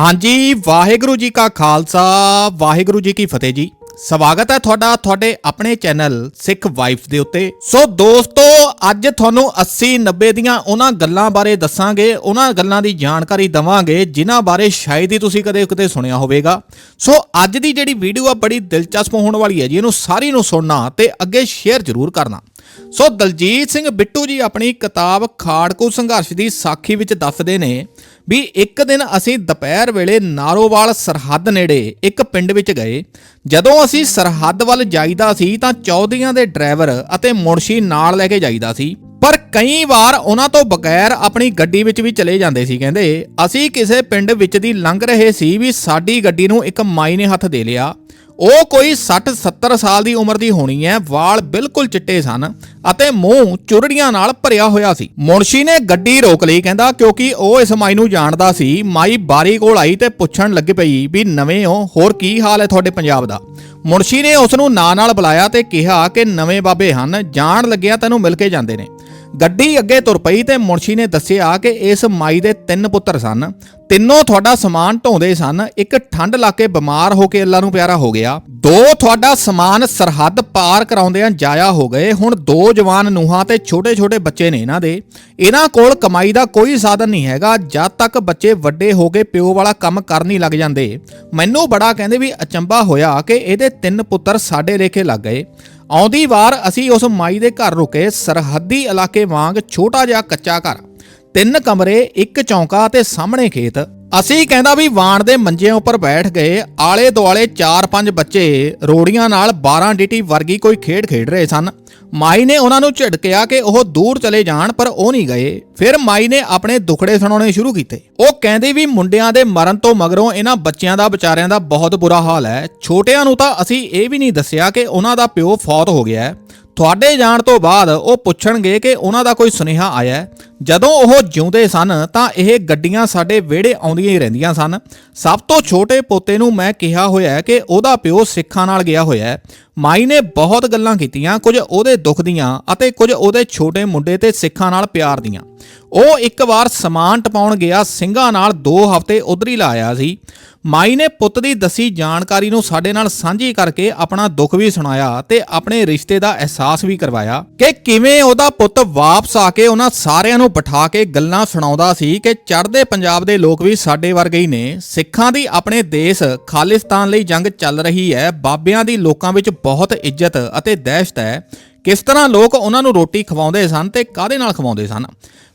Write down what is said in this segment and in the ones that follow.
ਹਾਂਜੀ, ਵਾਹਿਗੁਰੂ ਜੀ ਕਾ ਖਾਲਸਾ, ਵਾਹਿਗੁਰੂ ਜੀ ਕੀ ਫਤਿਹ ਜੀ। ਸਵਾਗਤ ਹੈ ਤੁਹਾਡਾ, ਤੁਹਾਡੇ ਆਪਣੇ ਚੈਨਲ ਸਿੱਖ ਵਾਈਫ ਦੇ ਉੱਤੇ। ਸੋ ਦੋਸਤੋ, ਅੱਜ ਤੁਹਾਨੂੰ 80 90 ਦੀਆਂ ਉਹਨਾਂ ਗੱਲਾਂ ਬਾਰੇ ਦੱਸਾਂਗੇ, ਉਹਨਾਂ ਗੱਲਾਂ ਦੀ ਜਾਣਕਾਰੀ ਦਵਾਂਗੇ, ਜਿਨ੍ਹਾਂ ਬਾਰੇ ਸ਼ਾਇਦ ਹੀ ਤੁਸੀਂ ਕਦੇ ਕਿਤੇ ਸੁਣਿਆ ਹੋਵੇਗਾ। ਸੋ ਅੱਜ ਦੀ ਜਿਹੜੀ ਵੀਡੀਓ ਆ, ਬੜੀ ਦਿਲਚਸਪ ਹੋਣ ਵਾਲੀ ਹੈ ਜੀ, ਇਹਨੂੰ ਸਾਰੀ ਨੂੰ ਸੁਣਨਾ ਤੇ ਅੱਗੇ ਸ਼ੇਅਰ ਜ਼ਰੂਰ ਕਰਨਾ। ਸੋ ਦਲਜੀਤ ਸਿੰਘ ਬਿੱਟੂ ਜੀ ਆਪਣੀ ਕਿਤਾਬ ਖਾੜਕੂ ਸੰਘਰਸ਼ ਦੀ ਸਾਖੀ ਵਿੱਚ ਦੱਸਦੇ ਨੇ ਵੀ ਇੱਕ ਦਿਨ ਅਸੀਂ ਦੁਪਹਿਰ ਵੇਲੇ ਨਾਰੋਵਾਲ ਸਰਹੱਦ ਨੇੜੇ ਇੱਕ ਪਿੰਡ ਵਿੱਚ ਗਏ। ਜਦੋਂ ਅਸੀਂ ਸਰਹੱਦ ਵੱਲ ਜਾਈਦਾ ਸੀ ਤਾਂ ਚੌਧਰੀਆਂ ਦੇ ਡਰਾਈਵਰ ਅਤੇ ਮੁਨਸ਼ੀ ਨਾਲ ਲੈ ਕੇ ਜਾਈਦਾ ਸੀ। ਪਰ ਕਈ ਵਾਰ ਉਹਨਾਂ ਤੋਂ ਬਗੈਰ ਆਪਣੀ ਗੱਡੀ ਵਿੱਚ ਵੀ ਚਲੇ ਜਾਂਦੇ ਸੀ, ਕਹਿੰਦੇ, ਅਸੀਂ ਕਿਸੇ ਪਿੰਡ ਵਿੱਚ ਦੀ ਲੰਘ ਰਹੇ ਸੀ ਵੀ ਸਾਡੀ ਗੱਡੀ ਨੂੰ ਇੱਕ ਮਾਈ ਨੇ ਹੱਥ ਦੇ ਲਿਆ। ਉਹ ਕੋਈ 60 70 ਸਾਲ ਦੀ ਉਮਰ ਦੀ ਹੋਣੀ ਹੈ, ਵਾਲ ਬਿਲਕੁਲ ਚਿੱਟੇ ਸਨ ਅਤੇ ਮੂੰਹ ਚੁਰੜੀਆਂ ਨਾਲ ਭਰਿਆ ਹੋਇਆ ਸੀ। ਮੁਨਸ਼ੀ ਨੇ ਗੱਡੀ ਰੋਕ ਲਈ, ਕਹਿੰਦਾ, ਕਿਉਂਕਿ ਉਹ ਇਸ ਮਾਈ ਨੂੰ ਜਾਣਦਾ ਸੀ, ਮਾਈ ਬਾਰੀ ਕੋਲ ਆਈ ਤੇ ਪੁੱਛਣ ਲੱਗ ਪਈ ਵੀ ਨਵੇਂ ਹੋ, ਹੋਰ ਕੀ ਹਾਲ ਹੈ ਤੁਹਾਡੇ ਪੰਜਾਬ ਦਾ? ਮੁਨਸ਼ੀ ਨੇ ਉਸ ਨੂੰ ਨਾਂ ਨਾਲ ਬੁਲਾਇਆ ਤੇ ਕਿਹਾ ਕਿ ਨਵੇਂ ਬਾਬੇ ਹਨ, ਜਾਣ ਲੱਗਿਆ ਤੈਨੂੰ ਮਿਲ ਕੇ ਜਾਂਦੇ ਨੇ। ਗੱਡੀ ਅੱਗੇ ਤੁਰ ਪਈ ਤੇ ਮੁਨਸ਼ੀ ਨੇ ਦੱਸਿਆ ਕਿ ਇਸ ਮਾਈ ਦੇ ਤਿੰਨ ਪੁੱਤਰ ਸਨ। ਤਿੰਨੋਂ ਤੁਹਾਡਾ ਸਮਾਨ ਢੋਂਦੇ ਸਨ। ਇੱਕ ਠੰਡ ਲਾ ਕੇ ਬਿਮਾਰ ਹੋ ਕੇ ਅੱਲਾ ਨੂੰ ਪਿਆਰਾ ਹੋ ਗਿਆ। ਦੋ ਤੁਹਾਡਾ ਸਮਾਨ ਸਰਹੱਦ ਪਾਰ ਕਰਾਉਂਦਿਆਂ ਜਾਇਆ ਹੋ ਗਏ। ਹੁਣ ਦੋ ਜਵਾਨ ਨੂਹਾਂ ਤੇ ਛੋਟੇ-ਛੋਟੇ ਬੱਚੇ ਨੇ ਇਹਨਾਂ ਦੇ। ਇਹਨਾਂ ਕੋਲ ਕਮਾਈ ਦਾ ਕੋਈ ਸਾਧਨ ਨਹੀਂ ਹੈਗਾ। ਜਦ ਤੱਕ ਬੱਚੇ ਵੱਡੇ ਹੋ ਕੇ ਪਿਓ ਵਾਲਾ ਕੰਮ ਕਰਨ ਹੀ ਲੱਗ ਜਾਂਦੇ। ਮੈਨੂੰ ਬੜਾ ਕਹਿੰਦੇ ਵੀ ਅਚੰਭਾ ਹੋਇਆ ਕਿ ਇਹਦੇ ਤਿੰਨ ਪੁੱਤਰ ਸਾਡੇ ਲੇਖੇ ਲੱਗ ਗਏ। ਆਉਂਦੀ ਵਾਰ ਅਸੀਂ ਉਸ ਮਾਈ ਦੇ ਘਰ ਰੁਕੇ ਸਰਹੱਦੀ ਇਲਾਕੇ ਵਾਂਗ ਛੋਟਾ ਜਿਹਾ ਕੱਚਾ ਘਰ। ਤਿੰਨ ਕਮਰੇ, ਇੱਕ ਚੌਂਕਾ ਤੇ ਸਾਹਮਣੇ ਖੇਤ। ਅਸੀਂ ਕਹਿੰਦਾ ਵੀ ਵਾਣ ਦੇ ਮੰਜਿਆਂ ਉੱਪਰ ਬੈਠ ਗਏ, ਆਲੇ ਦੁਆਲੇ 4-5 ਬੱਚੇ ਰੋੜੀਆਂ ਨਾਲ 12 ਡੀਟੀ ਵਰਗੀ ਕੋਈ ਖੇਡ ਖੇਡ ਰਹੇ ਸਨ। ਮਾਈ ਨੇ ਉਹਨਾਂ ਨੂੰ ਝਿੜਕਿਆ ਕਿ ਉਹ ਦੂਰ ਚਲੇ ਜਾਣ, ਪਰ ਉਹ ਨਹੀਂ ਗਏ। ਫਿਰ ਮਾਈ ਨੇ ਆਪਣੇ ਦੁਖੜੇ ਸੁਣਾਉਣੇ ਸ਼ੁਰੂ ਕੀਤੇ। ਉਹ ਕਹਿੰਦੇ ਵੀ ਮੁੰਡਿਆਂ ਦੇ ਮਰਨ ਤੋਂ ਮਗਰੋਂ ਇਹਨਾਂ ਬੱਚਿਆਂ ਦਾ ਵਿਚਾਰਿਆਂ ਦਾ ਬਹੁਤ ਬੁਰਾ ਹਾਲ ਹੈ। ਛੋਟਿਆਂ ਨੂੰ ਤਾਂ ਅਸੀਂ ਇਹ ਵੀ ਨਹੀਂ ਦੱਸਿਆ ਕਿ ਉਹਨਾਂ ਦਾ ਪਿਓ ਫੌਤ ਹੋ ਗਿਆ ਹੈ। ਤੁਹਾਡੇ ਜਾਣ ਤੋਂ ਬਾਅਦ ਉਹ ਪੁੱਛਣਗੇ ਕਿ ਉਹਨਾਂ ਦਾ ਕੋਈ ਸੁਨੇਹਾ ਆਇਆ ਜਦੋਂ ਉਹ ਜਿਉਂਦੇ ਸਨ ਤਾਂ ਇਹ ਗੱਡੀਆਂ ਸਾਡੇ ਵਿਹੜੇ ਆਉਂਦੀਆਂ ਹੀ ਰਹਿੰਦੀਆਂ ਸਨ। ਸਭ ਤੋਂ ਛੋਟੇ ਪੋਤੇ ਨੂੰ ਮੈਂ ਕਿਹਾ ਹੋਇਆ ਕਿ ਉਹਦਾ ਪਿਓ ਸਿੱਖਾਂ ਨਾਲ ਗਿਆ ਹੋਇਆ ਹੈ। ਮਾਈ ਨੇ ਬਹੁਤ ਗੱਲਾਂ ਕੀਤੀਆਂ, ਕੁਝ ਉਹਦੇ ਦੁੱਖ ਦੀਆਂ ਅਤੇ ਕੁਝ ਉਹਦੇ ਛੋਟੇ ਮੁੰਡੇ ਤੇ ਸਿੱਖਾਂ ਨਾਲ ਪਿਆਰ ਦੀਆਂ। ਉਹ ਇੱਕ ਵਾਰ ਸਮਾਨ ਟਪਾਉਣ ਗਿਆ, ਸਿੰਘਾਂ ਨਾਲ 2 ਹਫ਼ਤੇ ਉਧਰ ਹੀ ਲਾਇਆ ਸੀ। ਮਾਈ ਨੇ ਪੁੱਤ ਦੀ ਦੱਸੀ ਜਾਣਕਾਰੀ ਨੂੰ ਸਾਡੇ ਨਾਲ ਸਾਂਝੀ ਕਰਕੇ ਆਪਣਾ ਦੁੱਖ ਵੀ ਸੁਣਾਇਆ ਤੇ ਆਪਣੇ ਰਿਸ਼ਤੇ ਦਾ ਅਹਿਸਾਸ ਵੀ ਕਰਵਾਇਆ ਕਿ ਕਿਵੇਂ ਉਹਦਾ ਪੁੱਤ ਵਾਪਸ ਆ ਕੇ ਉਹਨਾਂ ਸਾਰਿਆਂ ਨੂੰ ਬਿਠਾ ਕੇ ਗੱਲਾਂ ਸੁਣਾਉਂਦਾ ਸੀ ਕਿ ਚੜ੍ਹਦੇ ਪੰਜਾਬ ਦੇ ਲੋਕ ਵੀ ਸਾਡੇ ਵਰਗੇ ਹੀ ਨੇ। ਸਿੱਖਾਂ ਦੀ ਆਪਣੇ ਦੇਸ਼ ਖਾਲਿਸਤਾਨ ਲਈ ਜੰਗ ਚੱਲ ਰਹੀ ਹੈ। ਬਾਬਿਆਂ ਦੀ ਲੋਕਾਂ ਵਿੱਚ ਬਹੁਤ ਇੱਜ਼ਤ ਅਤੇ ਦਹਿਸ਼ਤ ਹੈ। ਕਿਸ ਤਰ੍ਹਾਂ ਲੋਕ ਉਹਨਾਂ ਨੂੰ ਰੋਟੀ ਖਵਾਉਂਦੇ ਸਨ ਤੇ ਕਾਹਦੇ ਨਾਲ ਖਵਾਉਂਦੇ ਸਨ?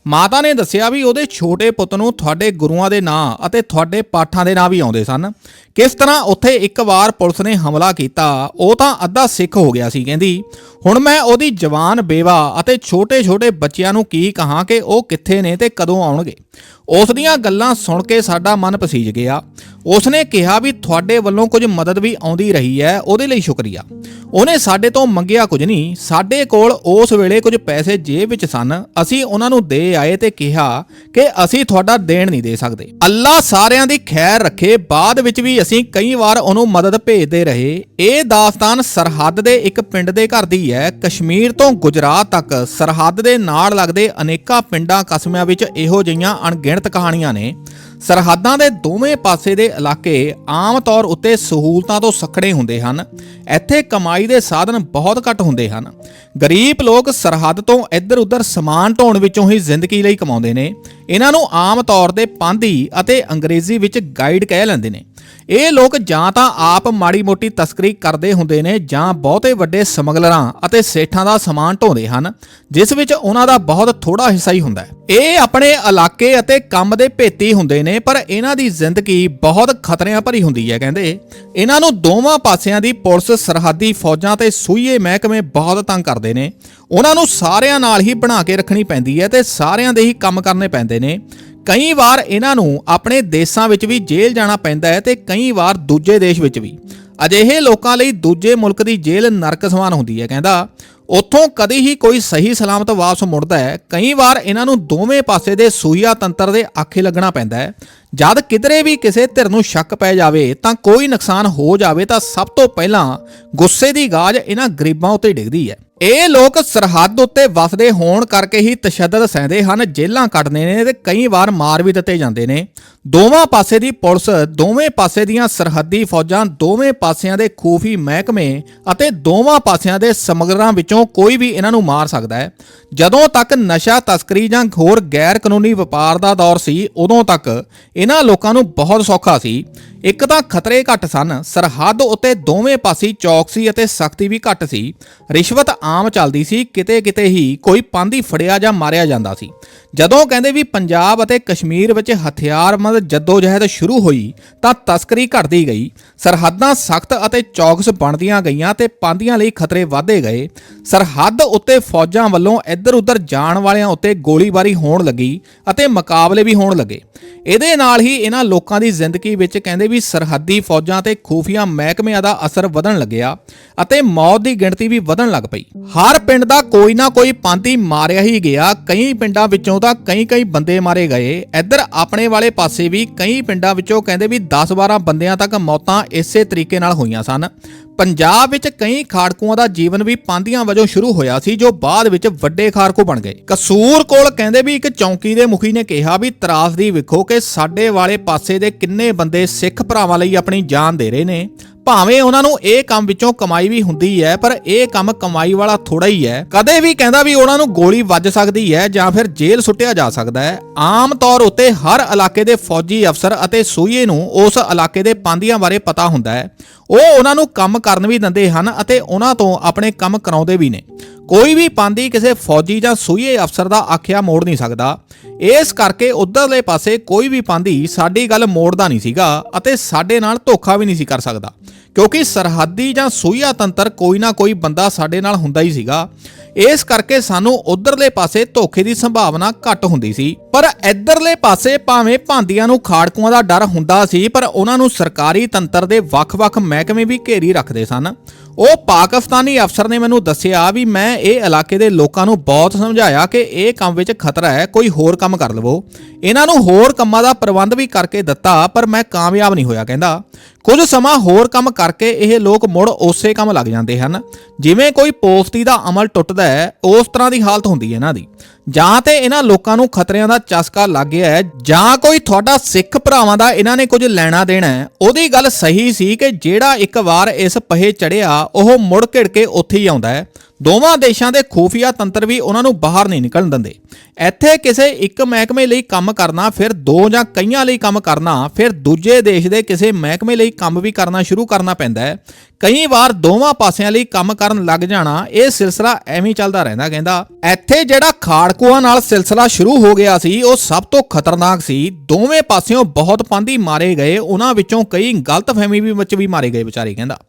ਮਾਤਾ ਨੇ ਦੱਸਿਆ ਵੀ ਉਹਦੇ ਛੋਟੇ ਪੁੱਤ ਨੂੰ ਤੁਹਾਡੇ ਗੁਰੂਆਂ ਦੇ ਨਾਂ ਅਤੇ ਤੁਹਾਡੇ ਪਾਠਾਂ ਦੇ ਨਾਂ ਵੀ ਆਉਂਦੇ ਸਨ। ਕਿਸ ਤਰ੍ਹਾਂ ਉੱਥੇ ਇੱਕ ਵਾਰ ਪੁਲਿਸ ਨੇ ਹਮਲਾ ਕੀਤਾ, ਉਹ ਤਾਂ ਅੱਧਾ ਸਿੱਖ ਹੋ ਗਿਆ ਸੀ, ਕਹਿੰਦੀ। ਹੁਣ ਮੈਂ ਉਹਦੀ ਜਵਾਨ, ਬੇਵਾ ਅਤੇ ਛੋਟੇ-ਛੋਟੇ ਬੱਚਿਆਂ ਨੂੰ ਕੀ ਕਹਾਂ ਕਿ ਉਹ ਕਿੱਥੇ ਨੇ ਤੇ ਕਦੋਂ ਆਉਣਗੇ? ਉਸ ਦੀਆਂ ਗੱਲਾਂ ਸੁਣ ਕੇ ਸਾਡਾ ਮਨ ਪਸੀਜ ਗਿਆ। ਉਸਨੇ ਕਿਹਾ ਵੀ ਤੁਹਾਡੇ ਵੱਲੋਂ ਕੁਝ ਮਦਦ ਵੀ ਆਉਂਦੀ ਰਹੀ ਹੈ, ਉਹਦੇ ਲਈ ਸ਼ੁਕਰੀਆ। ਉਹਨੇ ਸਾਡੇ ਤੋਂ ਮੰਗਿਆ ਕੁਝ ਨਹੀਂ, ਸਾਡੇ ਕੋਲ ਉਸ ਵੇਲੇ ਕੁਝ ਪੈਸੇ ਜੇਬ ਵਿੱਚ ਸਨ। ਅਸੀਂ ਉਹਨਾਂ ਨੂੰ ਦੇ ਆਏ ਤੇ ਕਿਹਾ ਕਿ ਅਸੀਂ ਤੁਹਾਡਾ ਦੇਣ ਨਹੀਂ ਦੇ ਸਕਦੇ। ਅੱਲਾ ਸਾਰਿਆਂ ਦੀ ਖੈਰ ਰੱਖੇ, ਬਾਅਦ ਵਿੱਚ ਵੀ ਅਸੀਂ ਕਈ ਵਾਰ ਉਹਨੂੰ ਮਦਦ ਭੇਜਦੇ ਰਹੇ। ਇਹ ਦਾਸਤਾਨ ਸਰਹੱਦ ਦੇ ਇੱਕ ਪਿੰਡ ਦੇ ਘਰ ਦੀ ਹੈ, ਕਸ਼ਮੀਰ ਤੋਂ ਗੁਜਰਾਤ ਤੱਕ ਸਰਹੱਦ ਦੇ ਨਾਲ ਲੱਗਦੇ ਅਨੇਕਾਂ ਪਿੰਡਾਂ ਕਸਮਿਆਂ ਵਿੱਚ ਇਹੋ ਜਿਹੀਆਂ ਅਣਗਿਣਤ ਕਹਾਣੀਆਂ ਨੇ। ਸਰਹੱਦਾਂ ਦੇ ਦੋਵੇਂ ਪਾਸੇ ਦੇ ਇਲਾਕੇ ਆਮ ਤੌਰ ਉੱਤੇ ਸਹੂਲਤਾਂ ਤੋਂ ਸਖੜੇ ਹੁੰਦੇ ਹਨ। ਇੱਥੇ ਕਮਾਈ ਦੇ ਸਾਧਨ ਬਹੁਤ ਘੱਟ ਹੁੰਦੇ ਹਨ। ਗਰੀਬ ਲੋਕ ਸਰਹੱਦ ਤੋਂ ਇੱਧਰ-ਉੱਧਰ ਸਮਾਨ ਢੋਣ ਵਿੱਚੋਂ ਹੀ ਜ਼ਿੰਦਗੀ ਲਈ ਕਮਾਉਂਦੇ ਨੇ। ਇਹਨਾਂ ਨੂੰ ਆਮ ਤੌਰ ਤੇ ਪਾਂਦੀ ਅਤੇ ਅੰਗਰੇਜ਼ੀ ਵਿੱਚ ਗਾਈਡ ਕਹਿ ਲੈਂਦੇ ਨੇ। ਇਹ ਲੋਕ ਜਾਂ ਤਾਂ ਆਪ ਮਾੜੀ ਮੋਟੀ ਤਸਕਰੀ ਕਰਦੇ ਹੁੰਦੇ ਨੇ ਜਾਂ ਬਹੁਤੇ ਵੱਡੇ ਸਮਗਲਰਾਂ ਅਤੇ ਸੇਠਾਂ ਦਾ ਸਮਾਨ ਢੋਂਦੇ ਹਨ, ਜਿਸ ਵਿੱਚ ਉਹਨਾਂ ਦਾ ਬਹੁਤ ਥੋੜਾ ਹਿੱਸਾ ਹੀ ਹੁੰਦਾ ਹੈ। ਇਹ ਆਪਣੇ ਇਲਾਕੇ ਅਤੇ ਕੰਮ ਦੇ ਭੇਤੀ ਹੁੰਦੇ ਨੇ, ਪਰ ਇਹਨਾਂ ਦੀ ਜ਼ਿੰਦਗੀ ਬਹੁਤ ਖਤਰਿਆਂ ਭਰੀ ਹੁੰਦੀ ਹੈ, ਕਹਿੰਦੇ। ਇਹਨਾਂ ਨੂੰ ਦੋਵਾਂ ਪਾਸਿਆਂ ਦੀ ਪੁਲਿਸ, ਸਰਹੱਦੀ ਫੌਜਾਂ ਤੇ ਸੂਈਏ ਮਹਿਕਮੇ ਬਹੁਤ ਤੰਗ ਕਰਦੇ ਨੇ। ਉਹਨਾਂ ਨੂੰ ਸਾਰਿਆਂ ਨਾਲ ਹੀ ਬਣਾ ਕੇ ਰੱਖਣੀ ਪੈਂਦੀ ਹੈ ਤੇ ਸਾਰਿਆਂ ਦੇ ਹੀ ਕੰਮ ਕਰਨੇ ਪੈਂਦੇ ਨੇ। ਕਈ ਵਾਰ ਇਹਨਾਂ ਨੂੰ ਆਪਣੇ ਦੇਸ਼ਾਂ ਵਿੱਚ ਵੀ ਜੇਲ੍ਹ ਜਾਣਾ ਪੈਂਦਾ ਹੈ ਤੇ ਕਈ ਵਾਰ ਦੂਜੇ ਦੇਸ਼ ਵਿੱਚ ਵੀ। ਅਜਿਹੇ ਲੋਕਾਂ ਲਈ ਦੂਜੇ ਮੁਲਕ ਦੀ ਜੇਲ੍ਹ ਨਰਕ ਸਮਾਨ ਹੁੰਦੀ ਹੈ, ਕਹਿੰਦਾ, ਉੱਥੋਂ ਕਦੇ ਹੀ ਕੋਈ ਸਹੀ ਸਲਾਮਤ ਵਾਪਸ ਮੁੜਦਾ ਹੈ। ਕਈ ਵਾਰ ਇਹਨਾਂ ਨੂੰ ਦੋਵੇਂ ਪਾਸੇ ਦੇ ਸੂਈਆ ਤੰਤਰ ਦੇ ਆਖੇ ਲੱਗਣਾ ਪੈਂਦਾ ਹੈ ਜਦ ਕਿਧਰੇ ਵੀ ਕਿਸੇ ਧਿਰ ਨੂੰ ਸ਼ੱਕ ਪੈ ਜਾਵੇ ਤਾਂ ਕੋਈ ਨੁਕਸਾਨ ਹੋ ਜਾਵੇ ਤਾਂ ਸਭ ਤੋਂ ਪਹਿਲਾਂ ਗੁੱਸੇ ਦੀ ਗਾਜ ਇਹਨਾਂ ਗਰੀਬਾਂ ਉੱਤੇ ਡਿੱਗਦੀ ਹੈ। ਇਹ ਲੋਕ ਸਰਹੱਦ ਉੱਤੇ ਵਸਦੇ ਹੋਣ ਕਰਕੇ ਹੀ ਤਸ਼ੱਦਦ ਸਹਿੰਦੇ ਹਨ, ਜੇਲ੍ਹਾਂ ਕੱਟਦੇ ਨੇ ਤੇ ਕਈ ਵਾਰ ਮਾਰ ਵੀ ਦਿੱਤੇ ਜਾਂਦੇ ਨੇ। ਦੋਵਾਂ ਪਾਸੇ ਦੀ ਪੁਲਿਸ, ਦੋਵੇਂ ਪਾਸੇ ਦੀਆਂ ਸਰਹੱਦੀ ਫੌਜਾਂ, ਦੋਵੇਂ ਪਾਸਿਆਂ ਦੇ ਖੂਫੀ ਮਹਿਕਮੇ ਅਤੇ ਦੋਵਾਂ ਪਾਸਿਆਂ ਦੇ ਸਮਗਲਰਾਂ ਵਿੱਚੋਂ ਕੋਈ ਵੀ ਇਹਨਾਂ ਨੂੰ ਮਾਰ ਸਕਦਾ ਹੈ। ਜਦੋਂ ਤੱਕ ਨਸ਼ਾ ਤਸਕਰੀ ਜਾਂ ਹੋਰ ਗੈਰ ਕਾਨੂੰਨੀ ਵਪਾਰ ਦਾ ਦੌਰ ਸੀ, ਉਦੋਂ ਤੱਕ ਇਹਨਾਂ ਲੋਕਾਂ ਨੂੰ ਬਹੁਤ ਸੌਖਾ ਸੀ। ਇੱਕ ਤਾਂ ਖਤਰੇ ਘੱਟ ਸਨ, ਸਰਹੱਦ ਉੱਤੇ ਦੋਵੇਂ ਪਾਸੇ ਚੌਕਸੀ ਅਤੇ ਸਖਤੀ ਵੀ ਘੱਟ ਸੀ। ਰਿਸ਼ਵਤ ਆਮ ਚੱਲਦੀ ਸੀ ਕਿਤੇ ਕਿਤੇ ਹੀ ਕੋਈ ਪਾਂਦੀ ਫੜਿਆ ਜਾਂ ਮਾਰਿਆ ਜਾਂਦਾ ਸੀ। ਜਦੋਂ ਕਹਿੰਦੇ ਵੀ ਪੰਜਾਬ ਅਤੇ ਕਸ਼ਮੀਰ ਵਿੱਚ ਹਥਿਆਰਬੰਦ ਜਦੋਜਹਿਦ ਸ਼ੁਰੂ ਹੋਈ, ਤਾਂ ਤਸਕਰੀ ਘਟਦੀ ਗਈ। ਸਰਹੱਦਾਂ ਸਖਤ ਅਤੇ ਚੌਕਸ ਬਣਦੀਆਂ ਗਈਆਂ ਤੇ ਪਾਂਦੀਆਂ ਲਈ ਖਤਰੇ ਵਧਦੇ ਗਏ। ਸਰਹੱਦ ਉੱਤੇ ਫੌਜਾਂ ਵੱਲੋਂ ਇੱਧਰ ਉੱਧਰ ਜਾਣ ਵਾਲਿਆਂ ਉੱਤੇ ਗੋਲੀਬਾਰੀ ਹੋਣ ਲੱਗੀ ਅਤੇ ਮੁਕਾਬਲੇ ਵੀ ਹੋਣ ਲੱਗੇ। ਇਹਦੇ ਨਾਲ ਹੀ ਇਹਨਾਂ ਲੋਕਾਂ ਦੀ ਜ਼ਿੰਦਗੀ ਵਿੱਚ ਕਹਿੰਦੇ ਵੀ ਸਰਹੱਦੀ ਫੌਜਾਂ ਤੇ ਖੂਫੀਆ ਮਹਿਕਮਿਆਂ ਦਾ ਅਸਰ ਵਧਣ ਲੱਗਿਆ ਅਤੇ ਮੌਤ ਦੀ ਗਿਣਤੀ ਵੀ ਵਧਣ ਲੱਗ ਪਈ। ਹਰ ਪਿੰਡ ਦਾ ਕੋਈ ਨਾ ਕੋਈ ਪਾਂਤੀ ਮਾਰਿਆ ਹੀ ਗਿਆ। ਕਈ ਪਿੰਡਾਂ ਵਿੱਚੋਂ ਤਾਂ ਕਈ ਕਈ ਬੰਦੇ ਮਾਰੇ ਗਏ। ਇੱਧਰ ਆਪਣੇ ਵਾਲੇ ਪਾਸੇ ਵੀ ਕਈ ਪਿੰਡਾਂ ਵਿੱਚੋਂ ਕਹਿੰਦੇ ਵੀ 10-12 ਬੰਦਿਆਂ ਤੱਕ ਮੌਤਾਂ ਇਸੇ ਤਰੀਕੇ ਨਾਲ ਹੋਈਆਂ ਸਨ। ਪੰਜਾਬ ਵਿੱਚ ਕਈ ਖਾੜਕੂਆਂ ਦਾ ਜੀਵਨ ਵੀ ਪਾਂਦੀਆਂ ਵਜੋਂ ਸ਼ੁਰੂ ਹੋਇਆ ਸੀ, ਜੋ ਬਾਅਦ ਵਿੱਚ ਵੱਡੇ ਖਾੜਕੂ ਬਣ ਗਏ। ਕਸੂਰ ਕੋਲ ਕਹਿੰਦੇ ਵੀ ਇੱਕ ਚੌਂਕੀ ਦੇ ਮੁਖੀ ਨੇ ਕਿਹਾ ਵੀ ਤਰਾਸਦੀ ਵੇਖੋ ਕਿ ਸਾਡੇ ਵਾਲੇ ਪਾਸੇ ਦੇ ਕਿੰਨੇ ਬੰਦੇ ਸਿੱਖ ਭਰਾਵਾਂ ਲਈ ਆਪਣੀ ਜਾਨ ਦੇ ਰਹੇ ਨੇ। ਭਾਵੇਂ ਉਹਨਾਂ ਨੂੰ ਇਹ ਕੰਮ ਵਿੱਚੋਂ ਕਮਾਈ ਵੀ ਹੁੰਦੀ ਹੈ, ਪਰ ਇਹ ਕੰਮ ਕਮਾਈ ਵਾਲਾ ਥੋੜਾ ਹੀ ਹੈ। ਕਦੇ ਵੀ ਕਹਿੰਦਾ ਵੀ ਉਹਨਾਂ ਨੂੰ ਗੋਲੀ ਵੱਜ ਸਕਦੀ ਹੈ ਜਾਂ ਫਿਰ ਜੇਲ੍ਹ ਸੁੱਟਿਆ ਜਾ ਸਕਦਾ ਹੈ। ਆਮ ਤੌਰ ਉੱਤੇ ਹਰ ਇਲਾਕੇ ਦੇ ਫੌਜੀ ਅਫਸਰ ਅਤੇ ਸੂਈਏ ਨੂੰ ਉਸ ਇਲਾਕੇ ਦੇ ਪਾਂਦੀਆਂ ਬਾਰੇ ਪਤਾ ਹੁੰਦਾ ਹੈ। ਉਹ ਉਹਨਾਂ ਨੂੰ ਕੰਮ ਕਰਨ ਵੀ ਦਿੰਦੇ ਹਨ ਅਤੇ ਉਹਨਾਂ ਤੋਂ ਆਪਣੇ ਕੰਮ ਕਰਾਉਂਦੇ ਵੀ ਨੇ। ਕੋਈ ਵੀ ਪਾਂਦੀ ਕਿਸੇ ਫੌਜੀ ਜਾਂ ਸੂਈਏ ਅਫਸਰ ਦਾ ਆਖਿਆ ਮੋੜ ਨਹੀਂ ਸਕਦਾ। ਇਸ ਕਰਕੇ ਉਧਰਲੇ ਪਾਸੇ ਕੋਈ ਵੀ ਪਾਂਦੀ ਸਾਡੀ ਗੱਲ ਮੋੜਦਾ ਨਹੀਂ ਸੀਗਾ ਅਤੇ ਸਾਡੇ ਨਾਲ ਧੋਖਾ ਵੀ ਨਹੀਂ ਸੀ ਕਰ ਸਕਦਾ। ਕਿਉਂਕਿ ਸਰਹੱਦੀ ਜਾਂ ਸੂਈਆ ਤੰਤਰ ਕੋਈ ਨਾ ਕੋਈ ਬੰਦਾ ਸਾਡੇ ਨਾਲ ਹੁੰਦਾ ਹੀ ਸੀਗਾ। ਇਸ ਕਰਕੇ ਸਾਨੂੰ ਉਧਰਲੇ ਪਾਸੇ ਧੋਖੇ ਦੀ ਸੰਭਾਵਨਾ ਘੱਟ ਹੁੰਦੀ ਸੀ। ਪਰ ਇੱਧਰਲੇ ਪਾਸੇ ਭਾਵੇਂ ਭਾਂਦੀਆਂ ਨੂੰ ਖਾੜਕੂਆਂ ਦਾ ਡਰ ਹੁੰਦਾ ਸੀ, ਪਰ ਉਹਨਾਂ ਨੂੰ ਸਰਕਾਰੀ ਤੰਤਰ ਦੇ ਵੱਖ-ਵੱਖ ਮਹਿਕਮੇ ਵੀ ਘੇਰੀ ਰੱਖਦੇ ਸਨ। ਉਹ ਪਾਕਿਸਤਾਨੀ ਅਫਸਰ ਨੇ ਮੈਨੂੰ ਦੱਸਿਆ ਵੀ ਮੈਂ ਇਹ ਇਲਾਕੇ ਦੇ ਲੋਕਾਂ ਨੂੰ ਬਹੁਤ ਸਮਝਾਇਆ ਕਿ ਇਹ ਕੰਮ ਵਿੱਚ ਖਤਰਾ ਹੈ, ਕੋਈ ਹੋਰ ਕੰਮ ਕਰ ਲਵੋ। ਇਹਨਾਂ ਨੂੰ ਹੋਰ ਕੰਮਾਂ ਦਾ ਪ੍ਰਬੰਧ ਵੀ ਕਰਕੇ ਦਿੱਤਾ, ਪਰ ਮੈਂ ਕਾਮਯਾਬ ਨਹੀਂ ਹੋਇਆ, ਕਹਿੰਦਾ। ਕੁਝ ਸਮਾਂ ਹੋਰ ਕੰਮ ਕਰਕੇ ਇਹ ਲੋਕ ਮੁੜ ਉਸੇ ਕੰਮ ਲੱਗ ਜਾਂਦੇ ਹਨ। ਜਿਵੇਂ ਕੋਈ ਪੋਸਤੀ ਦਾ ਅਮਲ ਟੁੱਟਦਾ ਹੈ, ਉਸ ਤਰ੍ਹਾਂ ਦੀ ਹਾਲਤ ਹੁੰਦੀ ਹੈ ਇਹਨਾਂ ਦੀ। ਜਾਂ ਤੇ ਇਹਨਾਂ ਲੋਕਾਂ ਨੂੰ ਖਤਰਿਆਂ ਦਾ ਚਸਕਾ ਲੱਗ ਗਿਆ ਹੈ, ਜਾਂ ਕੋਈ ਤੁਹਾਡਾ ਸਿੱਖ ਭਰਾਵਾਂ ਦਾ ਇਹਨਾਂ ਨੇ ਕੁਝ ਲੈਣਾ ਦੇਣਾ ਹੈ। ਉਹਦੀ ਗੱਲ ਸਹੀ ਸੀ ਕਿ ਜਿਹੜਾ ਇੱਕ ਵਾਰ ਇਸ ਪਹੇ ਚੜਿਆ ਉਹ ਮੁੜ ਘਿੜ ਕੇ ਉੱਥੇ ਹੀ ਆਉਂਦਾ ਹੈ। ਦੋਵਾਂ ਦੇਸ਼ਾਂ ਦੇ ਖੂਫੀਆ ਤੰਤਰ ਵੀ ਉਹਨਾਂ ਨੂੰ ਬਾਹਰ ਨਹੀਂ ਨਿਕਲਣ ਦਿੰਦੇ। ਇੱਥੇ ਕਿਸੇ ਇੱਕ ਮਹਿਕਮੇ ਲਈ ਕੰਮ ਕਰਨਾ, ਫਿਰ ਦੋ ਜਾਂ ਕਈਆਂ ਲਈ ਕੰਮ ਕਰਨਾ, ਫਿਰ ਦੂਜੇ ਦੇਸ਼ ਦੇ ਕਿਸੇ ਮਹਿਕਮੇ ਲਈ ਕੰਮ ਵੀ ਕਰਨਾ ਸ਼ੁਰੂ ਕਰਨਾ ਪੈਂਦਾ ਹੈ। ਕਈ ਵਾਰ ਦੋਵਾਂ ਪਾਸਿਆਂ ਲਈ ਕੰਮ ਕਰਨ ਲੱਗ ਜਾਣਾ, ਇਹ ਸਿਲਸਿਲਾ ਐਵੇਂ ਚੱਲਦਾ ਰਹਿੰਦਾ, ਕਹਿੰਦਾ, ਇੱਥੇ ਜਿਹੜਾ ਖਾੜ ਖਾੜਕੂਆਂ ਨਾਲ ਸਿਲਸਿਲਾ ਸ਼ੁਰੂ ਹੋ ਗਿਆ ਸੀ। ਉਹ ਸਭ ਤੋਂ ਖਤਰਨਾਕ ਸੀ। ਦੋਵੇਂ ਪਾਸਿਓਂ ਬਹੁਤ ਪਾਂਦੀ ਮਾਰੇ ਗਏ। ਉਹਨਾਂ ਵਿੱਚੋਂ ਕਈ ਗਲਤਫਹਿਮੀ ਵੀ ਵਿੱਚ ਵੀ ਮਾਰੇ ਗਏ ਵਿਚਾਰੇ, ਕਹਿੰਦਾ।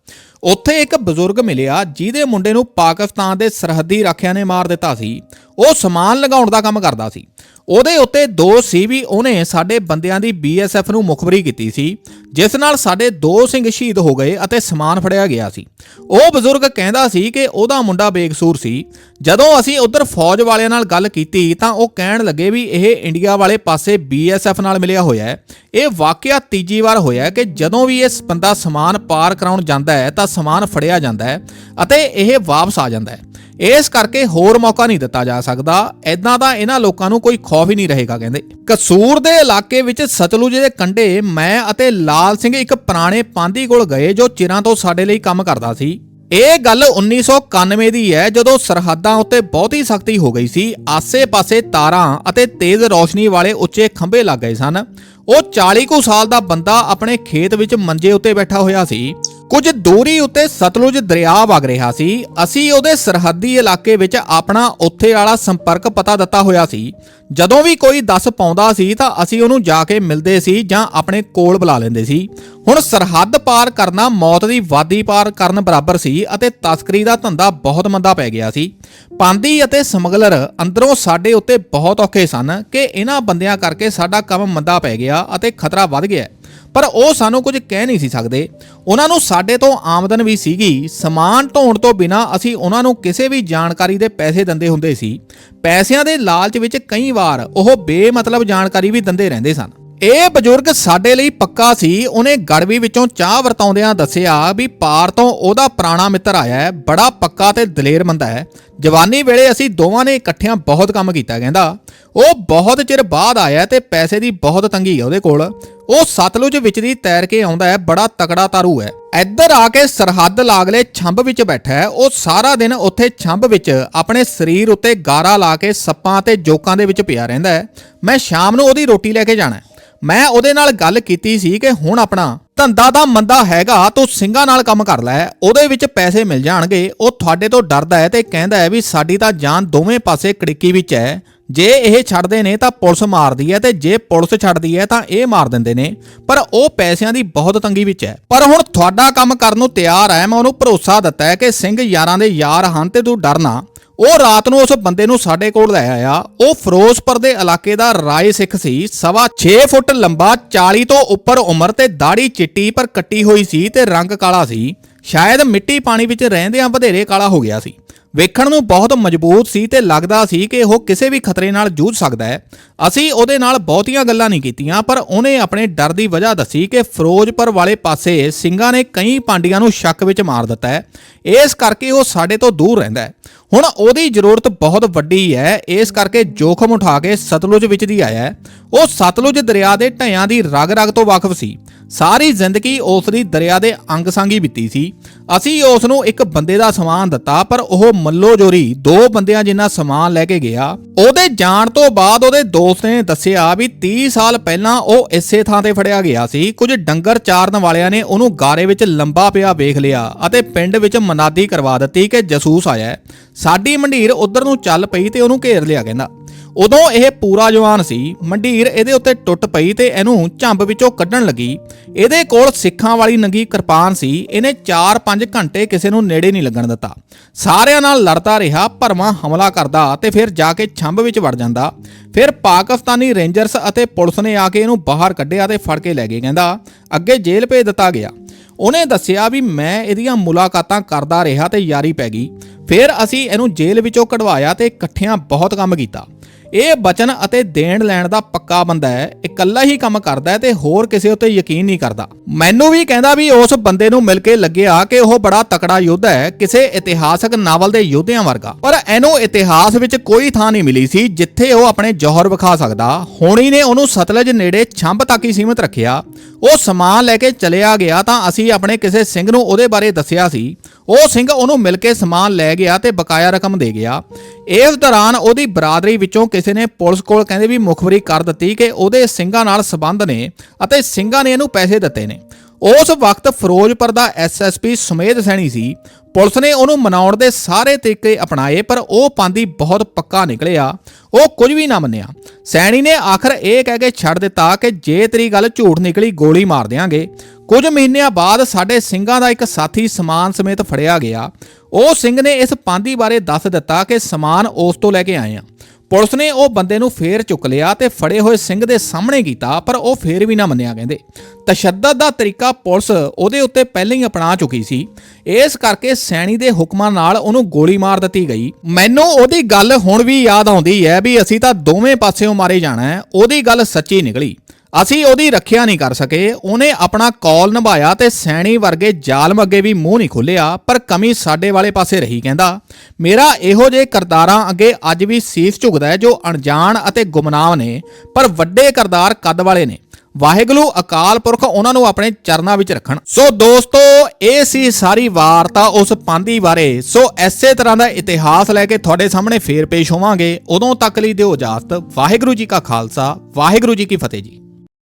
ਉੱਥੇ ਇੱਕ ਬਜ਼ੁਰਗ ਮਿਲਿਆ ਜਿਹਦੇ ਮੁੰਡੇ ਨੂੰ ਪਾਕਿਸਤਾਨ ਦੇ ਸਰਹੱਦੀ ਰਾਖਿਆਂ ਨੇ ਮਾਰ ਦਿੱਤਾ ਸੀ। ਉਹ ਸਮਾਨ ਲਗਾਉਣ ਦਾ ਕੰਮ ਕਰਦਾ ਸੀ। ਉਹਦੇ ਉੱਤੇ ਦੋ ਸੀ ਵੀ ਉਹਨੇ ਸਾਡੇ ਬੰਦਿਆਂ ਦੀ ਬੀਐਸਐਫ ਨੂੰ ਮੁਖਬਰੀ ਕੀਤੀ ਸੀ, ਜਿਸ ਨਾਲ ਸਾਡੇ ਦੋ ਸਿੰਘ ਸ਼ਹੀਦ ਹੋ ਗਏ ਅਤੇ ਸਮਾਨ ਫੜਿਆ ਗਿਆ ਸੀ। ਉਹ ਬਜ਼ੁਰਗ ਕਹਿੰਦਾ ਸੀ ਕਿ ਉਹਦਾ ਮੁੰਡਾ ਬੇਕਸੂਰ ਸੀ। ਜਦੋਂ ਅਸੀਂ ਉਧਰ ਫੌਜ ਵਾਲਿਆਂ ਨਾਲ ਗੱਲ ਕੀਤੀ ਤਾਂ ਉਹ ਕਹਿਣ ਲੱਗੇ ਵੀ ਇਹ ਇੰਡੀਆ ਵਾਲੇ ਪਾਸੇ ਬੀਐਸਐਫ ਨਾਲ ਮਿਲਿਆ ਹੋਇਆ ਹੈ। ਇਹ ਵਾਕਿਆ ਤੀਜੀ ਵਾਰ ਹੋਇਆ ਹੈ ਕਿ ਜਦੋਂ ਵੀ ਇਹ ਬੰਦਾ ਸਮਾਨ ਪਾਰ ਕਰਾਉਣ ਜਾਂਦਾ ਹੈ ਤਾਂ ਸਮਾਨ ਫੜਿਆ ਜਾਂਦਾ ਹੈ ਅਤੇ ਇਹ ਵਾਪਸ ਆ ਜਾਂਦਾ ਹੈ। ਇਸ ਕਰਕੇ ਹੋਰ ਮੌਕਾ ਨਹੀਂ ਦਿੱਤਾ ਜਾ ਸਕਦਾ। ਐਦਾਂ ਦਾ ਇਹਨਾਂ ਲੋਕਾਂ ਨੂੰ ਕੋਈ ਖੌਫ ਹੀ ਨਹੀਂ ਰਹੇਗਾ, ਕਹਿੰਦੇ। ਕਸੂਰ ਦੇ ਇਲਾਕੇ ਵਿੱਚ ਸਤਲੁਜ ਦੇ ਕੰਢੇ ਮੈਂ ਅਤੇ ਲਾਲ ਸਿੰਘ ਇੱਕ ਪੁਰਾਣੇ ਪਾਂਦੀ ਕੋਲ ਗਏ ਜੋ ਚਿਰਾਂ ਤੋਂ ਸਾਡੇ ਲਈ ਕੰਮ ਕਰਦਾ ਸੀ। ਇਹ ਗੱਲ 1991 ਦੀ ਹੈ, ਜਦੋਂ ਸਰਹੱਦਾਂ ਉੱਤੇ ਬਹੁਤੀ ਸਖਤੀ ਹੋ ਗਈ ਸੀ। ਆਸੇ-ਪਾਸੇ ਤਾਰਾਂ ਅਤੇ ਤੇਜ਼ ਰੌਸ਼ਨੀ ਵਾਲੇ ਉੱਚੇ ਖੰਭੇ ਲੱਗ ਗਏ ਸਨ। ਉਹ 40 ਕੁ ਸਾਲ ਦਾ ਬੰਦਾ ਆਪਣੇ ਖੇਤ ਵਿੱਚ ਮੰਜੇ ਉੱਤੇ ਬੈਠਾ ਹੋਇਆ ਸੀ। ਕੁਝ ਦੂਰੀ ਉੱਤੇ ਸਤਲੁਜ ਦਰਿਆ ਵਗ ਰਿਹਾ ਸੀ। ਅਸੀਂ ਉਹਦੇ ਸਰਹੱਦੀ ਇਲਾਕੇ ਵਿੱਚ ਆਪਣਾ ਉੱਥੇ ਵਾਲਾ ਸੰਪਰਕ ਪਤਾ ਦਿੱਤਾ ਹੋਇਆ ਸੀ। ਜਦੋਂ ਵੀ ਕੋਈ ਦੱਸ ਪਾਉਂਦਾ ਸੀ ਤਾਂ ਅਸੀਂ ਉਹਨੂੰ ਜਾ ਕੇ ਮਿਲਦੇ ਸੀ ਜਾਂ ਆਪਣੇ ਕੋਲ ਬੁਲਾ ਲੈਂਦੇ ਸੀ। ਹੁਣ ਸਰਹੱਦ ਪਾਰ ਕਰਨਾ ਮੌਤ ਦੀ ਵਾਦੀ ਪਾਰ ਕਰਨ ਬਰਾਬਰ ਸੀ ਅਤੇ ਤਸਕਰੀ ਦਾ ਧੰਦਾ ਬਹੁਤ ਮੰਦਾ ਪੈ ਗਿਆ ਸੀ। ਪਾਂਦੀ ਅਤੇ ਸਮਗਲਰ ਅੰਦਰੋਂ ਸਾਡੇ ਉੱਤੇ ਬਹੁਤ ਔਖੇ ਸਨ ਕਿ ਇਹਨਾਂ ਬੰਦਿਆਂ ਕਰਕੇ ਸਾਡਾ ਕੰਮ ਮੰਦਾ ਪੈ ਗਿਆ ਅਤੇ ਖਤਰਾ ਵੱਧ ਗਿਆ। ਪਰ ਉਹ ਸਾਨੂੰ ਕੁਝ ਕਹਿ ਨਹੀਂ ਸੀ ਸਕਦੇ। ਉਹਨਾਂ ਨੂੰ ਸਾਡੇ ਤੋਂ ਆਮਦਨ ਵੀ ਸੀਗੀ। ਸਮਾਨ ਢੋਣ ਤੋਂ ਬਿਨਾ ਅਸੀਂ ਉਹਨਾਂ ਨੂੰ ਕਿਸੇ ਵੀ ਜਾਣਕਾਰੀ ਦੇ ਪੈਸੇ ਦਿੰਦੇ ਹੁੰਦੇ ਸੀ। ਪੈਸਿਆਂ ਦੇ ਲਾਲਚ ਵਿੱਚ ਕਈ ਵਾਰ ਉਹ ਬੇਮਤਲਬ ਜਾਣਕਾਰੀ ਵੀ ਦਿੰਦੇ ਰਹਿੰਦੇ ਸਨ। ਇਹ ਬਜ਼ੁਰਗ ਸਾਡੇ ਲਈ ਪੱਕਾ ਸੀ। ਉਹਨੇ ਗੜਵੀ ਵਿੱਚੋਂ ਚਾਹ ਵਰਤਾਉਂਦਿਆਂ ਦੱਸਿਆ ਵੀ ਪਾਰ ਤੋਂ ਉਹਦਾ ਪੁਰਾਣਾ ਮਿੱਤਰ ਆਇਆ ਹੈ, ਬੜਾ ਪੱਕਾ ਤੇ ਦਲੇਰ ਬੰਦਾ ਹੈ। ਜਵਾਨੀ ਵੇਲੇ ਅਸੀਂ ਦੋਵਾਂ ਨੇ ਇਕੱਠਿਆਂ ਬਹੁਤ ਕੰਮ ਕੀਤਾ, ਕਹਿੰਦਾ। ਉਹ ਬਹੁਤ ਚਿਰ ਬਾਅਦ ਆਇਆ ਤੇ ਪੈਸੇ ਦੀ ਬਹੁਤ ਤੰਗੀ ਹੈ ਉਹਦੇ ਕੋਲ। ਉਹ ਸਤਲੁਜ ਵਿੱਚ ਦੀ ਤੈਰ ਕੇ ਆਉਂਦਾ ਹੈ, ਬੜਾ ਤਕੜਾ ਤਾਰੂ ਹੈ। ਇੱਧਰ ਆ ਕੇ ਸਰਹੱਦ ਲਾਗਲੇ ਛੰਭ ਵਿੱਚ ਬੈਠਾ ਹੈ। ਉਹ ਸਾਰਾ ਦਿਨ ਉੱਥੇ ਛੰਭ ਵਿੱਚ ਆਪਣੇ ਸਰੀਰ ਉੱਤੇ ਗਾਰਾ ਲਾ ਕੇ ਸੱਪਾਂ ਤੇ ਜੋਕਾਂ ਦੇ ਵਿੱਚ ਪਿਆ ਰਹਿੰਦਾ ਹੈ। ਮੈਂ ਸ਼ਾਮ ਨੂੰ ਉਹਦੀ ਰੋਟੀ ਲੈ ਕੇ ਜਾਣਾ ਮੈਂ ਉਹਦੇ ਨਾਲ ਗੱਲ ਕੀਤੀ ਸੀ ਕਿ ਹੁਣ ਆਪਣਾ ਧੰਦਾ ਦਾ ਮੰਦਾ ਹੈਗਾ, ਤੂੰ ਸਿੰਘਾਂ ਨਾਲ ਕੰਮ ਕਰ ਲੈ, ਉਹਦੇ ਵਿੱਚ ਪੈਸੇ ਮਿਲ ਜਾਣਗੇ, ਉਹ ਤੁਹਾਡੇ ਤੋਂ ਡਰਦਾ ਹੈ ਤੇ ਕਹਿੰਦਾ ਹੈ ਵੀ ਸਾਡੀ ਤਾਂ ਜਾਨ ਦੋਵੇਂ ਪਾਸੇ ਕੜਿੱਕੀ ਵਿੱਚ ਹੈ। ਜੇ ਇਹ ਛੱਡਦੇ ਨੇ ਤਾਂ ਪੁਲਿਸ ਮਾਰਦੀ ਹੈ ਤੇ ਜੇ ਪੁਲਿਸ ਛੱਡਦੀ ਹੈ ਤਾਂ ਇਹ ਮਾਰ ਦਿੰਦੇ ਨੇ। ਪਰ ਉਹ ਪੈਸਿਆਂ ਦੀ ਬਹੁਤ ਤੰਗੀ ਵਿੱਚ ਹੈ। ਪਰ ਹੁਣ ਤੁਹਾਡਾ ਕੰਮ ਕਰਨ ਨੂੰ ਤਿਆਰ ਹੈ। ਮੈਂ ਉਹਨੂੰ ਭਰੋਸਾ ਦਿੱਤਾ ਹੈ ਕਿ ਸਿੰਘ ਯਾਰਾਂ ਦੇ ਯਾਰ ਹਨ ਤੇ ਤੂੰ ਡਰਨਾ ਉਹ ਰਾਤ ਨੂੰ ਉਸ ਬੰਦੇ ਨੂੰ ਸਾਡੇ ਕੋਲ ਲੈ ਆਇਆ। ਉਹ ਫਿਰੋਜ਼ਪੁਰ ਦੇ ਇਲਾਕੇ ਦਾ ਰਾਏ ਸਿੱਖ ਸੀ। ਸਵਾ 6 ਫੁੱਟ ਲੰਬਾ 40 ਤੋਂ ਉੱਪਰ ਉਮਰ ਤੇ ਦਾੜੀ ਚਿੱਟੀ ਪਰ ਕੱਟੀ ਹੋਈ ਸੀ ਤੇ ਰੰਗ ਕਾਲਾ ਸੀ। ਸ਼ਾਇਦ ਮਿੱਟੀ ਪਾਣੀ ਵਿੱਚ ਰਹਿੰਦਿਆਂ ਵਧੇਰੇ ਕਾਲਾ ਹੋ ਗਿਆ ਸੀ। ਵੇਖਣ ਨੂੰ ਬਹੁਤ ਮਜ਼ਬੂਤ ਸੀ ਤੇ ਲੱਗਦਾ ਸੀ ਕਿ ਉਹ ਕਿਸੇ ਵੀ ਖਤਰੇ ਨਾਲ ਜੂਝ ਸਕਦਾ ਹੈ। ਅਸੀਂ ਉਹਦੇ ਨਾਲ ਬਹੁਤੀਆਂ ਗੱਲਾਂ ਨਹੀਂ ਕੀਤੀਆਂ, ਪਰ ਉਹਨੇ ਆਪਣੇ ਡਰ ਦੀ ਵਜ੍ਹਾ ਦੱਸੀ ਕਿ ਫਿਰੋਜ਼ਪੁਰ ਵਾਲੇ ਪਾਸੇ ਸਿੰਘਾਂ ਨੇ ਕਈ ਪਾਂਡੀਆਂ ਨੂੰ ਸ਼ੱਕ ਵਿੱਚ ਮਾਰ ਦਿੱਤਾ ਹੈ। ਇਸ ਕਰਕੇ ਉਹ ਸਾਡੇ ਤੋਂ ਦੂਰ ਰਹਿੰਦਾ ਹੈ। ਹੁਣ ਉਹਦੀ ਜ਼ਰੂਰਤ ਬਹੁਤ ਵੱਡੀ ਹੈ। ਇਸ ਕਰਕੇ ਜੋਖਮ ਉਠਾ ਕੇ ਸਤਲੁਜ ਵਿੱਚ ਦੀ ਆਇਆ ਹੈ। ਉਹ ਸਤਲੁਜ ਦਰਿਆ ਦੇ ਢਿਆਂ ਦੀ ਰਗ-ਰਗ ਤੋਂ ਵਾਕਿਫ ਸੀ। ਸਾਰੀ ਜ਼ਿੰਦਗੀ ਉਸ ਦੀ ਦਰਿਆ ਦੇ ਅੰਗ ਸੰਗੀ ਬੀਤੀ ਸੀ। ਅਸੀਂ ਉਸ ਨੂੰ ਇੱਕ ਬੰਦੇ ਦਾ ਸਮਾਨ ਦਿੱਤਾ, ਪਰ ਉਹ ਮੱਲੋ ਜੋਰੀ ਦੋ ਬੰਦਿਆਂ ਜਿੰਨਾ ਸਮਾਨ ਲੈ ਕੇ ਗਿਆ। ਉਹਦੇ ਜਾਣ ਤੋਂ ਬਾਅਦ ਉਹਦੇ ਦੋਸਤ ਨੇ ਦੱਸਿਆ ਵੀ 30 ਸਾਲ ਪਹਿਲਾਂ ਉਹ ਇਸੇ ਥਾਂ ਤੇ ਫੜਿਆ ਗਿਆ ਸੀ। ਕੁਝ ਡੰਗਰ ਚਾਰਨ ਵਾਲਿਆਂ ਨੇ ਉਹਨੂੰ ਗਾਰੇ ਵਿੱਚ ਲੰਬਾ ਪਿਆ ਵੇਖ ਲਿਆ ਅਤੇ ਪਿੰਡ ਵਿੱਚ ਮਨਾਦੀ ਕਰਵਾ ਦਿੱਤੀ ਕਿ ਜਸੂਸ ਆਇਆ ਸਾਡੀ ਮੰਡੀਰ ਉਧਰ ਨੂੰ ਚੱਲ ਪਈ ਤੇ ਉਹਨੂੰ ਘੇਰ ਲਿਆ, ਕਹਿੰਦਾ। ਉਦੋਂ ਇਹ ਪੂਰਾ ਜਵਾਨ ਸੀ, ਮੰਡੀਰ ਇਹਦੇ ਉੱਤੇ ਟੁੱਟ ਪਈ ਤੇ ਇਹਨੂੰ ਝੰਬ ਵਿੱਚੋਂ ਕੱਢਣ ਲੱਗੀ। ਇਹਦੇ ਕੋਲ ਸਿੱਖਾਂ ਵਾਲੀ ਨੰਗੀ ਕਿਰਪਾਨ ਸੀ, ਇਹਨੇ 4-5 ਘੰਟੇ ਕਿਸੇ ਨੂੰ ਨੇੜੇ ਨਹੀਂ ਲੱਗਣ ਦਿੱਤਾ। ਸਾਰਿਆਂ ਨਾਲ ਲੜਦਾ ਰਿਹਾ, ਭਰਵਾਂ ਹਮਲਾ ਕਰਦਾ ਤੇ ਫਿਰ ਜਾ ਕੇ ਛੰਭ ਵਿੱਚ ਵੜ ਜਾਂਦਾ। ਫਿਰ ਪਾਕਿਸਤਾਨੀ ਰੇਂਜਰਸ ਅਤੇ ਪੁਲਿਸ ਨੇ ਆ ਕੇ ਇਹਨੂੰ ਬਾਹਰ ਕੱਢਿਆ ਤੇ ਫੜ ਕੇ ਲੈ ਗਏ, ਕਹਿੰਦਾ, ਅੱਗੇ ਜੇਲ੍ਹ ਭੇਜ ਦਿੱਤਾ ਗਿਆ। ਉਹਨੇ ਦੱਸਿਆ ਵੀ ਮੈਂ ਇਹਦੀਆਂ ਮੁਲਾਕਾਤਾਂ ਕਰਦਾ ਰਿਹਾ ਤੇ ਯਾਰੀ ਪੈ ਗਈ। ਫਿਰ ਅਸੀਂ ਇਹਨੂੰ ਜੇਲ੍ਹ ਵਿੱਚੋਂ ਕਢਵਾਇਆ ਤੇ ਇਕੱਠਿਆਂ ਬਹੁਤ ਕੰਮ ਕੀਤਾ। ਇਹ ਬਚਨ ਅਤੇ ਦੇਣ ਲੈਣ ਦਾ ਪੱਕਾ ਬੰਦਾ ਹੈ, ਇਕੱਲਾ ਹੀ ਕੰਮ ਕਰਦਾ ਹੈ ਤੇ ਹੋਰ ਕਿਸੇ ਉੱਤੇ ਯਕੀਨ ਨਹੀਂ ਕਰਦਾ। ਮੈਨੂੰ ਵੀ ਕਹਿੰਦਾ ਵੀ ਉਸ ਬੰਦੇ ਨੂੰ ਮਿਲ ਕੇ ਲੱਗਿਆ ਕਿ ਉਹ ਬੜਾ ਤਕੜਾ ਯੋਧਾ ਹੈ, ਕਿਸੇ ਇਤਿਹਾਸਕ ਨਾਵਲ ਦੇ ਯੋਧਿਆਂ ਵਰਗਾ। ਪਰ ਇਹਨੂੰ ਇਤਿਹਾਸ ਵਿੱਚ ਕੋਈ ਥਾਂ ਨਹੀਂ ਮਿਲੀ ਸੀ ਜਿੱਥੇ ਉਹ ਆਪਣੇ ਜੋਹਰ ਵਿਖਾ ਸਕਦਾ। ਹੋਣੀ ਨੇ ਉਹਨੂੰ ਸਤਲਜ ਨੇੜੇ ਛੰਭ ਤੱਕ ਹੀ ਸੀਮਿਤ ਰੱਖਿਆ। ਉਹ ਸਮਾਨ ਲੈ ਕੇ ਚਲਿਆ ਗਿਆ ਤਾਂ ਅਸੀਂ ਆਪਣੇ ਕਿਸੇ ਸਿੰਘ ਨੂੰ ਉਹਦੇ ਬਾਰੇ ਦੱਸਿਆ ਸੀ। ਉਹ ਸਿੰਘ ਉਹਨੂੰ ਮਿਲ ਕੇ ਸਮਾਨ ਲੈ ਗਿਆ ਤੇ ਬਕਾਇਆ ਰਕਮ ਦੇ ਗਿਆ। ਇਸ ਦੌਰਾਨ ਉਹਦੀ ਬਰਾਦਰੀ ਵਿੱਚੋਂ ਕਿਸੇ ਨੇ ਪੁਲਿਸ ਕੋਲ ਕਹਿੰਦੇ ਵੀ ਮੁਖਬਰੀ ਕਰ ਦਿੱਤੀ ਕਿ ਉਹਦੇ ਸਿੰਘਾਂ ਨਾਲ ਸਬੰਧ ਨੇ ਅਤੇ ਸਿੰਘਾਂ ਨੇ ਇਹਨੂੰ ਪੈਸੇ ਦਿੱਤੇ ਨੇ। ਉਸ ਵਕਤ ਫਿਰੋਜ਼ਪੁਰ ਦਾ ਐਸਐਸਪੀ ਸੁਮੇਧ ਸੈਣੀ ਸੀ। ਪੁਲਿਸ ਨੇ ਉਹਨੂੰ ਮਨਾਉਣ ਦੇ ਸਾਰੇ ਤਰੀਕੇ ਅਪਣਾਏ, ਪਰ ਉਹ ਪਾਂਦੀ ਬਹੁਤ ਪੱਕਾ ਨਿਕਲਿਆ। ਉਹ ਕੁਝ ਵੀ ਨਾ ਮੰਨਿਆ। ਸੈਣੀ ਨੇ ਆਖਰ ਇਹ ਕਹਿ ਕੇ ਛੱਡ ਦਿੱਤਾ ਕਿ ਜੇ ਤੇਰੀ ਗੱਲ ਝੂਠ ਨਿਕਲੀ, ਗੋਲੀ ਮਾਰ ਦਿਆਂਗੇ। ਕੁਝ ਮਹੀਨਿਆਂ ਬਾਅਦ ਸਾਡੇ ਸਿੰਘਾਂ ਦਾ ਇੱਕ ਸਾਥੀ ਸਮਾਨ ਸਮੇਤ ਫੜਿਆ ਗਿਆ। ਉਹ ਸਿੰਘ ਨੇ ਇਸ ਪਾਂਦੀ ਬਾਰੇ ਦੱਸ ਦਿੱਤਾ ਕਿ ਸਮਾਨ ਉਸ ਤੋਂ ਲੈ ਕੇ ਆਏ ਆ। ਪੁਲਿਸ ਨੇ ਉਹ ਬੰਦੇ ਨੂੰ ਫੇਰ ਚੁੱਕ ਲਿਆ ਤੇ ਫੜੇ ਹੋਏ ਸਿੰਘ ਦੇ ਸਾਹਮਣੇ ਕੀਤਾ, ਪਰ ਉਹ ਫੇਰ ਵੀ ਨਾ ਮੰਨਿਆ ਕਹਿੰਦੇ। ਤਸ਼ੱਦਦ ਦਾ ਤਰੀਕਾ ਪੁਲਿਸ ਉਹਦੇ ਉੱਤੇ ਪਹਿਲਾਂ ਹੀ ਅਪਣਾ ਚੁੱਕੀ ਸੀ। ਇਸ ਕਰਕੇ ਸੈਣੀ ਦੇ ਹੁਕਮਾਂ ਨਾਲ ਉਹਨੂੰ ਗੋਲੀ ਮਾਰ ਦਿੱਤੀ ਗਈ। ਮੈਨੂੰ ਉਹਦੀ ਗੱਲ ਹੁਣ ਵੀ ਯਾਦ ਆਉਂਦੀ ਹੈ ਵੀ ਅਸੀਂ ਤਾਂ ਦੋਵੇਂ ਪਾਸਿਓਂ ਮਾਰੇ ਜਾਣਾ ਹੈ, ਉਹਦੀ ਗੱਲ ਸੱਚੀ ਨਿਕਲੀ। ਅਸੀਂ ਉਹਦੀ ਰੱਖਿਆ ਨਹੀਂ ਕਰ ਸਕੇ। ਉਹਨੇ ਆਪਣਾ ਕੌਲ ਨਿਭਾਇਆ ਤੇ ਸੈਣੀ ਵਰਗੇ ਜ਼ਾਲਮ ਅੱਗੇ ਵੀ ਮੂੰਹ ਨਹੀਂ ਖੋਲਿਆ ਪਰ ਕਮੀ ਸਾਡੇ ਵਾਲੇ ਪਾਸੇ ਰਹੀ ਕਹਿੰਦਾ, ਮੇਰਾ ਇਹੋ ਜਿਹੇ ਕਰਤਾਰਾਂ ਅੱਗੇ ਅੱਜ ਵੀ ਸੀਸ ਝੁਕਦਾ ਹੈ ਜੋ ਅਣਜਾਣ ਅਤੇ ਗੁਮਨਾਮ ਨੇ, ਪਰ ਵੱਡੇ ਕਰਤਾਰ ਕੱਦ ਵਾਲੇ ਨੇ। ਵਾਹਿਗੁਰੂ ਅਕਾਲ ਪੁਰਖ ਉਹਨਾਂ ਨੂੰ ਆਪਣੇ ਚਰਨਾਂ ਵਿੱਚ ਰੱਖਣ। ਸੋ ਦੋਸਤੋ, ਇਹ ਸੀ ਸਾਰੀ ਵਾਰਤਾ ਉਸ ਪਾਂਦੀ ਬਾਰੇ। ਸੋ ਐਸੇ ਤਰ੍ਹਾਂ ਦਾ ਇਤਿਹਾਸ ਲੈ ਕੇ ਤੁਹਾਡੇ ਸਾਹਮਣੇ ਫੇਰ ਪੇਸ਼ ਹੋਵਾਂਗੇ। ਉਦੋਂ ਤੱਕ ਲਈ ਦਿਓ ਇਜਾਜ਼ਤ। ਵਾਹਿਗੁਰੂ ਜੀ ਕਾ ਖਾਲਸਾ, ਵਾਹਿਗੁਰੂ ਜੀ ਕੀ ਫਤਿਹ ਜੀ।